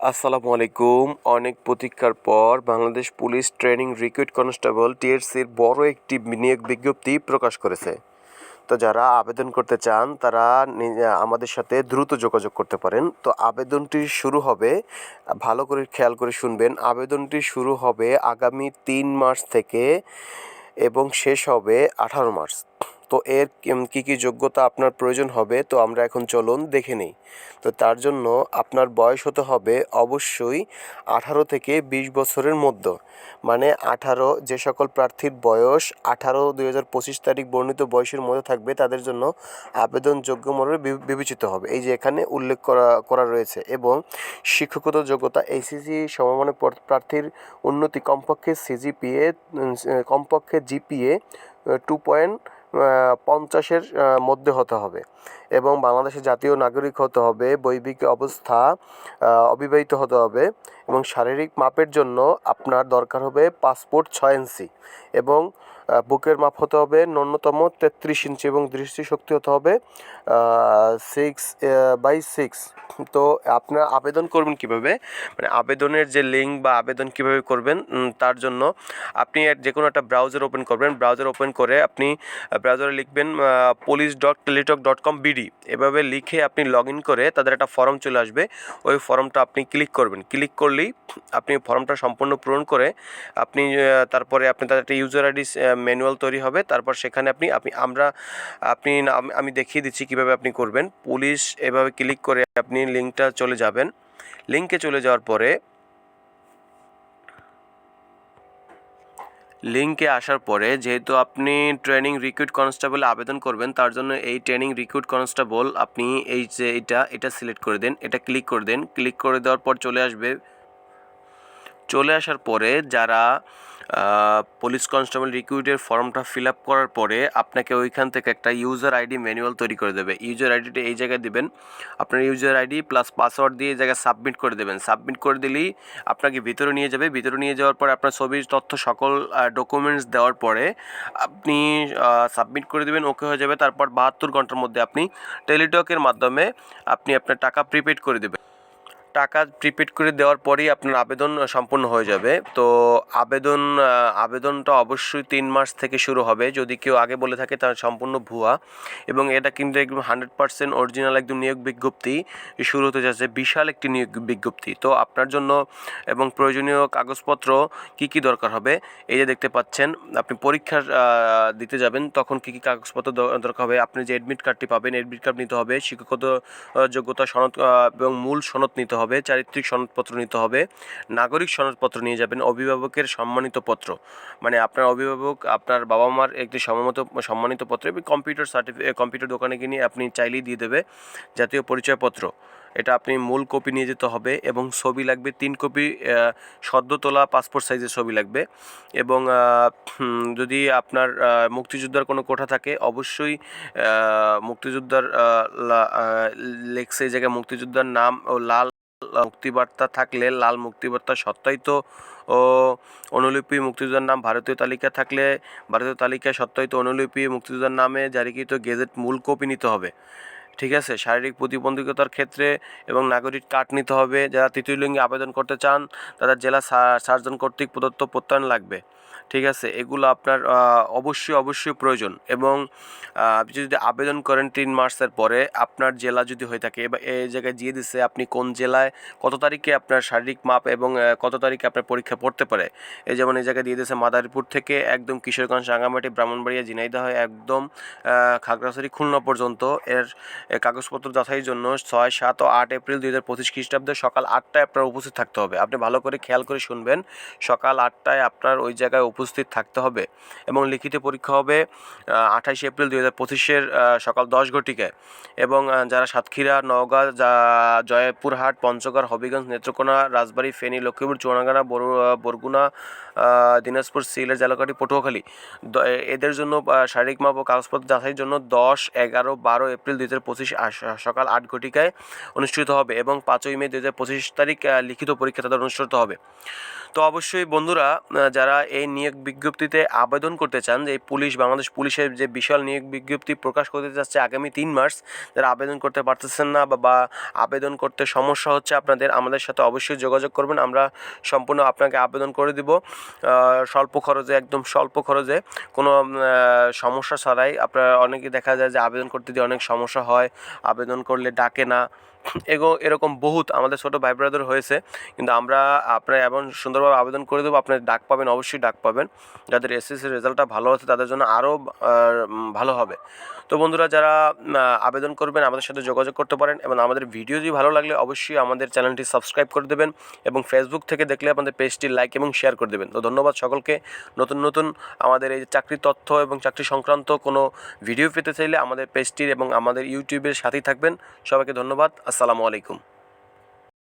আসসালামু আলাইকুম। অনেক প্রতীক্ষার পর Bangladesh police training recruit constable টিএসসির বড় একটি নিয়োগ বিজ্ঞপ্তি প্রকাশ করেছে। তো যারা আবেদন করতে চান, তারা আমাদের সাথে দ্রুত যোগাযোগ করতে পারেন। তো আবেদনটি শুরু হবে, ভালো করে খেয়াল করে শুনবেন, আবেদনটি শুরু হবে আগামী তিন মার্চ থেকে এবং শেষ হবে আঠারো মার্চ। তো এর কি কি যোগ্যতা আপনার প্রয়োজন হবে, তো আমরা এখন চলুন দেখে নিই। তো তার জন্য আপনার বয়স হতে হবে অবশ্যই আঠারো থেকে বিশ বছরের মধ্যে। মানে আঠারো যে সকল প্রার্থীর বয়স আঠারো দুই হাজার পঁচিশ তারিখ বর্ণিত বয়সের মধ্যে থাকবে, তাদের জন্য আবেদনযোগ্য বি- বিবেচিত হবে। এই যে এখানে উল্লেখ করা করা রয়েছে এবং শিক্ষকতা যোগ্যতা এইচএসসি সমমানের প্র- প্রার্থীর উন্নতি কমপক্ষে সিজিপিএ কমপক্ষে জিপিএ টু পয়েন্ট পঞ্চাশের মধ্যে হতে হবে। এবং বাংলাদেশের জাতীয় নাগরিক হতে হবে বৈবিক অবস্থা অবিবাহিত হতে হবে এবং শারীরিক মাপের জন্য আপনার দরকার হবে পাসপোর্ট ছয় ইঞ্চি এবং বুকের মাপ হতে হবে ন্যূনতম তেত্রিশ ইঞ্চি এবং দৃষ্টিশক্তি হতে হবে সিক্স বাই সিক্স তো আপনার আবেদন করবেন কীভাবে? মানে আবেদনের যে লিঙ্ক বা আবেদন কীভাবে করবেন তার জন্য আপনি যে কোনো একটা ব্রাউজার ওপেন করবেন। ব্রাউজার ওপেন করে আপনি ব্রাউজারে লিখবেন police dot Teletalk dot com BD এভাবে লিখে আপনি লগ ইন করে তাদের একটা ফর্ম চলে আসবে। ওই ফর্মটা আপনি ক্লিক করবেন। ক্লিক করলেই আপনি ফর্মটা সম্পূর্ণ পূরণ করে আপনি তারপরে আপনি তাদের একটা ইউজার আইডি ম্যানুয়াল তৈরি হবে। তারপর সেখানে আপনি আপনি, আমরা, আপনি, আমি দেখিয়ে দিচ্ছি কীভাবে আপনি করবেন। পুলিশ এভাবে ক্লিক করে আপনি লিঙ্কটা চলে যাবেন। লিঙ্কে চলে যাওয়ার পরে লিঙ্কে আসার পরে যেহেতু আপনি ট্রেনিং রিক্রুট কনস্টেবল আবেদন করবেন, তার জন্য এই ট্রেনিং রিক্রুট কনস্টেবল আপনি এই যে এটা এটা সিলেক্ট করে দেন, এটা ক্লিক করে দেন ক্লিক করে দেওয়ার পর চলে আসবে চলে আসার পরে যারা পুলিশ কনস্টেবল রিক্রুইটের ফর্মটা ফিল আপ করার পরে আপনাকে ওইখান থেকে একটা ইউজার আইডি ম্যানুয়াল তৈরি করে দেবে। ইউজার আইডিটা এই জায়গায় দেবেন। আপনার ইউজার আইডি প্লাস পাসওয়ার্ড দিয়ে এই জায়গায় সাবমিট করে দেবেন। সাবমিট করে দিলেই আপনাকে ভিতরে নিয়ে যাবে। ভিতরে নিয়ে যাওয়ার পরে আপনার ছবির তথ্য সকল ডকুমেন্টস দেওয়ার পরে আপনি সাবমিট করে দেবেন ওকে হয়ে যাবে। তারপর বাহাত্তর ঘণ্টার মধ্যে আপনি টেলিটকের মাধ্যমে আপনি আপনার টাকা প্রিপেড করে দেবেন। টাকা প্রিপেড করে দেওয়ার পরেই আপনার আবেদন সম্পূর্ণ হয়ে যাবে। তো আবেদন আবেদনটা অবশ্যই তিন মাস থেকে শুরু হবে। যদি কেউ আগে বলে থাকে তার সম্পূর্ণ ভুয়া। এবং এটা কিন্তু একদম হান্ড্রেড পার্সেন্ট অরিজিনাল একদম নিয়োগ বিজ্ঞপ্তি। শুরু হতে যাচ্ছে বিশাল একটি নিয়োগ বিজ্ঞপ্তি। তো আপনার জন্য এবং প্রয়োজনীয় কাগজপত্র কি কি দরকার হবে? এই যে দেখতে পাচ্ছেন, আপনি পরীক্ষার দিতে যাবেন, তখন কি কি কাগজপত্র দরকার হবে? আপনি যে অ্যাডমিট কার্ডটি পাবেন অ্যাডমিট কার্ড নিতে হবে, শিক্ষাগত যোগ্যতা সনদ এবং মূল সনদ নিতে হবে। চারিত্রিক সনদপত্র নিতে হবে, নাগরিক সনদপত্র নিয়ে যাবেন, অভিভাবকের সম্মানিত পত্র। মানে আপনার অভিভাবক, আপনার বাবা মার একটি সম্মত, সম্মানিত পত্র এবং কম্পিউটার সার্টিফিকেট কম্পিউটার দোকানে গিয়ে আপনি চাইলেই দিয়ে দেবে জাতীয় পরিচয়পত্র। এটা আপনি মূল কপি নিয়ে যেতে হবে এবং ছবি লাগবে তিন কপি সদ্য তোলা পাসপোর্ট সাইজের ছবি লাগবে এবং যদি আপনার মুক্তিযোদ্ধার কোনো কোঠা থাকে, অবশ্যই মুক্তিযোদ্ধার লেখছে এই জায়গায় মুক্তিযোদ্ধার নাম ও লাল মুক্তিবার্তা থাকলে, লাল মুক্তিবার্তা সত্যায়িত ও, অনুলিপি মুক্তিযোদ্ধার নাম ভারতীয় তালিকা থাকলে, ভারতীয় তালিকায় সত্যায়িত অনুলিপি মুক্তিযোদ্ধার নামে জারিকৃত গেজেট মূল কপি নিতে হবে। ঠিক আছে? শারীরিক প্রতিবন্ধকতার ক্ষেত্রে এবং নাগরিক কার্ড নিতে হবে। যারা তৃতীয় লিঙ্গে আবেদন করতে চান তাদের জেলা সার্জন কর্তৃক প্রদত্ত প্রত্যয়ন লাগবে। ঠিক আছে? এগুলো আপনার অবশ্যই অবশ্যই প্রয়োজন এবং আপনি যদি আবেদন করেন তিন মার্চের পরে, আপনার জেলা যদি হয়ে থাকে, এবার এই জায়গায় দিয়ে দিচ্ছে আপনি কোন জেলায়, কত তারিখে আপনার শারীরিক মাপ এবং কত তারিখে আপনার পরীক্ষা পড়তে পারে? এই যেমন এই জায়গায় দিয়ে দিয়েছে মাদারীপুর থেকে একদম কিশোরগঞ্জ রাঙামাটি ব্রাহ্মণবাড়িয়া, ঝিনাইদহ, একদম খাগড়াছড়ি, খুলনা পর্যন্ত। এর কাগজপত্র যাচাইয়ের জন্য ছয়, সাত ও আট এপ্রিল দুই হাজার পঁচিশ খ্রিস্টাব্দে সকাল আটটায় আপনার উপস্থিত থাকতে হবে। আপনি ভালো করে খেয়াল করে শুনবেন, সকাল আটটায় আপনার ওই জায়গায় উপস্থিত থাকতে হবে এবং লিখিত পরীক্ষা হবে আঠাশে এপ্রিল দুই হাজার পঁচিশের সকাল দশ ঘটিকায় এবং যারা সাতক্ষীরা, নওগাঁ জয়পুরহাট, পঞ্চগড়, হবিগঞ্জ, নেত্রকোনা, রাজবাড়ী, ফেনী, লক্ষ্মীপুর চুয়াডাঙ্গা বরগুনা দিনাজপুর, সিলেট জালকাঠি পটুয়াখালী এদের জন্য শারীরিক মাপ ও কাগজপত্র যাচাইয়ের জন্য দশ, এগারো, বারো এপ্রিল দুই হাজার পঁচিশ সকাল আট ঘটিকায় অনুষ্ঠিত হবে এবং পাঁচই মে দু পঁচিশ তারিখ লিখিত পরীক্ষা তাদের অনুষ্ঠিত হবে। তো অবশ্যই বন্ধুরা যারা এই নিয়োগ বিজ্ঞপ্তিতে আবেদন করতে চান যে পুলিশ, বাংলাদেশ পুলিশের যে বিশাল নিয়োগ বিজ্ঞপ্তি প্রকাশ করতে যাচ্ছে আগামী তিন মার্চ যারা আবেদন করতে পারতেছেন না বা আবেদন করতে সমস্যা হচ্ছে আপনাদের, আমাদের সাথে অবশ্যই যোগাযোগ করবেন, আমরা সম্পূর্ণ আপনাকে আবেদন করে দিব। স্বল্প খরচে, একদম স্বল্প খরচে কোনো সমস্যা ছাড়াই আপনার অনেকে দেখা যায় যে আবেদন করতে দিয়ে অনেক সমস্যা হয়, আবেদন করলে ডাকে না। এগো এরকম বহুত আমাদের ছোটো ভাই ব্রাদার হয়েছে। কিন্তু আমরা আপনার এমন সুন্দরভাবে আবেদন করে দেবো, আপনার ডাক পাবেন, অবশ্যই ডাক পাবেন। যাদের এসএসসির রেজাল্টটা ভালো আছে তাদের জন্য আরও ভালো হবে। তো বন্ধুরা, যারা আবেদন করবেন, আমাদের সাথে যোগাযোগ করতে পারেন এবং আমাদের ভিডিও যদি ভালো লাগলে, অবশ্যই আমাদের চ্যানেলটি সাবস্ক্রাইব করে দেবেন এবং ফেসবুক থেকে দেখলে আমাদের পেজটি লাইক এবং শেয়ার করে দেবেন। তো ধন্যবাদ সকলকে। নতুন নতুন আমাদের এই চাকরি তথ্য এবং চাকরি সংক্রান্ত কোনো ভিডিও পেতে চাইলে আমাদের পেজটির এবং আমাদের ইউটিউবের সাথেই থাকবেন। সবাইকে ধন্যবাদ। আসসালামু আলাইকুম।